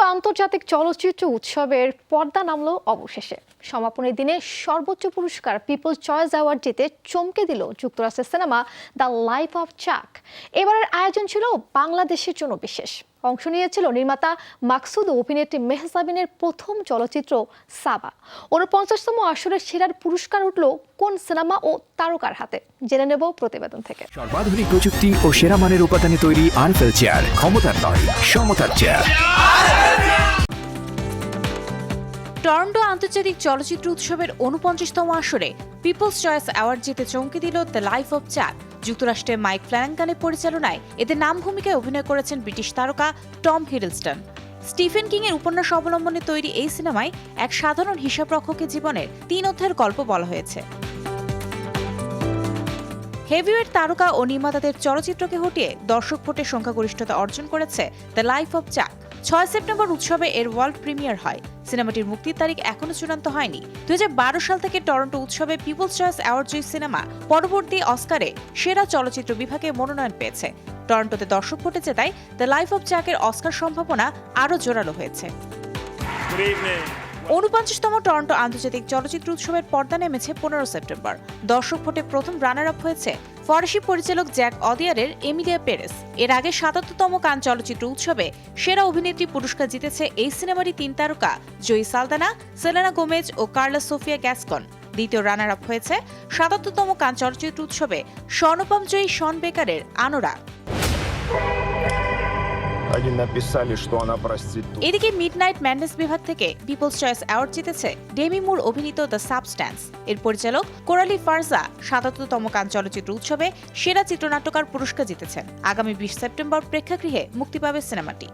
আন্তর্জাতিক চলচ্চিত্র উৎসবের পর্দা নামলো অবশেষে। সমাপনের দিনে সর্বোচ্চ পুরস্কার পিপলস চয়েস অ্যাওয়ার্ড জিতে চমকে দিল যুক্তরাষ্ট্রের সিনেমা দ্য লাইফ অফ চাক এবারের আয়োজন ছিল বাংলাদেশের জন্য বিশেষ। অংশ নিয়েছিল নির্মাতা মাকসুদ অভিনেত্রী মেহজাবিনের প্রথম চলচ্চিত্র সাবা। উনপঞ্চাশতম আসরের সেরার পুরস্কার উঠল কোন সিনেমা ও তারকার হাতে? জেনে নেব প্রতিবেদন থেকে। সর্বাধুনিক প্রযুক্তি ও সেরা মানের উপাদানে তৈরি আনফেল চেয়ার, ক্ষমতার নয়, সমতার চেয়ার। টরন্টো আন্তর্জাতিক চলচ্চিত্র উৎসবের উনপঞ্চাশতম আসরে পিপলস চয়েস অ্যাওয়ার্ড জিতে চমকে দিল দ্য লাইফ অব চাক যুক্তরাষ্ট্রের মাইক ফ্ল্যানাঙ্গানের পরিচালনায় এতে নাম ভূমিকায় অভিনয় করেছেন ব্রিটিশ তারকা টম হিডলস্টন। স্টিফেন কিং এর উপন্যাস অবলম্বনে তৈরি এই সিনেমায় এক সাধারণ হিসাবরক্ষকের জীবনের তিন অধ্যায়ের গল্প বলা হয়েছে। হেভিওয়েট তারকা ও নির্মাতাদের চলচ্চিত্রকে হটিয়ে দর্শক ভোটের সংখ্যাগরিষ্ঠতা অর্জন করেছে দ্য লাইফ অব চাক ছয় সেপ্টেম্বর উৎসবে এর ওয়ার্ল্ড প্রিমিয়ার হয়। সিনেমাটির মুক্তির তারিখ এখনও চূড়ান্ত হয়নি। দুই হাজার বারো সাল থেকে টরন্টো উৎসবে পিপলস চয়েস অ্যাওয়ার্ড জয়ী সিনেমা পরবর্তী অস্কারে সেরা চলচ্চিত্র বিভাগে মনোনয়ন পেয়েছে। টরন্টোতে দর্শক ভোটে জেতায় দ্য লাইফ অব চাকের অস্কার সম্ভাবনা আরও জোরালো হয়েছে। ঊনপঞ্চাশতম টরন্টো আন্তর্জাতিক চলচ্চিত্র উৎসবের পর্দা নেমেছে পনেরো সেপ্টেম্বর। দর্শক ভোটে প্রথম রানার আপ হয়েছে ফরাসি পরিচালক জ্যাক অদিয়ারের এমিলিয়া পেরেস। এর আগে সাতাত্তরতম কান চলচ্চিত্র উৎসবে সেরা অভিনেত্রী পুরস্কার জিতেছে এই সিনেমারই তিন তারকা, জয়ী সালদানা, সেলেনা গোমেজ ও কার্লা সোফিয়া গ্যাসকন। দ্বিতীয় রানার আপ হয়েছে সাতাত্তরতম কান চলচ্চিত্র উৎসবে স্বর্ণপম জয়ী শন বেকারের আনোরা। Они написали, что она проститутка. এদিকে মিডনাইট ম্যান্ডেস বিভাগ থেকে পিপলস চয়েস অ্যাওয়ার্ড জিতেছে ডেমি মুর অভিনীত দ্য সাবস্ট্যান্স এর পরিচালক কোরালি ফারজা সাতাত্তরতম কান চলচ্চিত্র উৎসবে সেরা চিত্রনাট্যকার পুরস্কার জিতেছেন আগামী বিশ সেপ্টেম্বর প্রেক্ষাগৃহে মুক্তি পাবে সিনেমাটি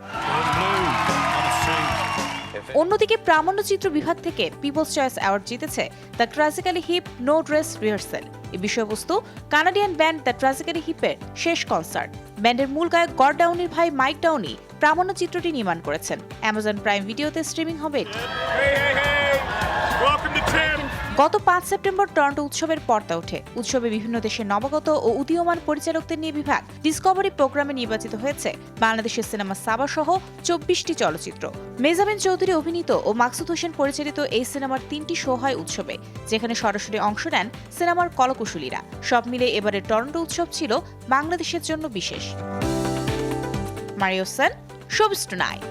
অন্যদিকে প্রামাণ্যচিত্র বিভাগ থেকে পিপলস চয়েস অ্যাওয়ার্ড জিতেছে the tragically hip no dress rehearsal এই বিষয়বস্তু কানাডিয়ান ব্যান্ড দ্য ট্রাজিক্যালি হিপের শেষ কনসার্ট ব্যান্ডের মূল গায়ক গড ডাউনির ভাই মাইক ডাউনি প্রামাণ্য চিত্রটি নির্মাণ করেছেন। অ্যামাজন প্রাইম ভিডিওতে স্ট্রিমিং হবে গত পাঁচ সেপ্টেম্বর টরন্টো উৎসবের পর্দা ওঠে। উৎসবে বিভিন্ন দেশের নবাগত ও উদীয়মান পরিচালকদের নিয়ে বিভাগ ডিসকভারি প্রোগ্রামে নির্বাচিত হয়েছে। বাংলাদেশের সিনেমা সাবা সহ চব্বিশটি চলচ্চিত্র। মেজাবিন চৌধুরী অভিনীত ও মাকসুদ হোসেন পরিচালিত এই সিনেমার তিনটি শো হয় উৎসবে, যেখানে সরাসরি অংশ নেন সিনেমার কলকুশলীরা। সব মিলে এবারের টরন্টো উৎসব ছিল বাংলাদেশের জন্য বিশেষ। মারিওসেন সেন শোবিস টুনাইট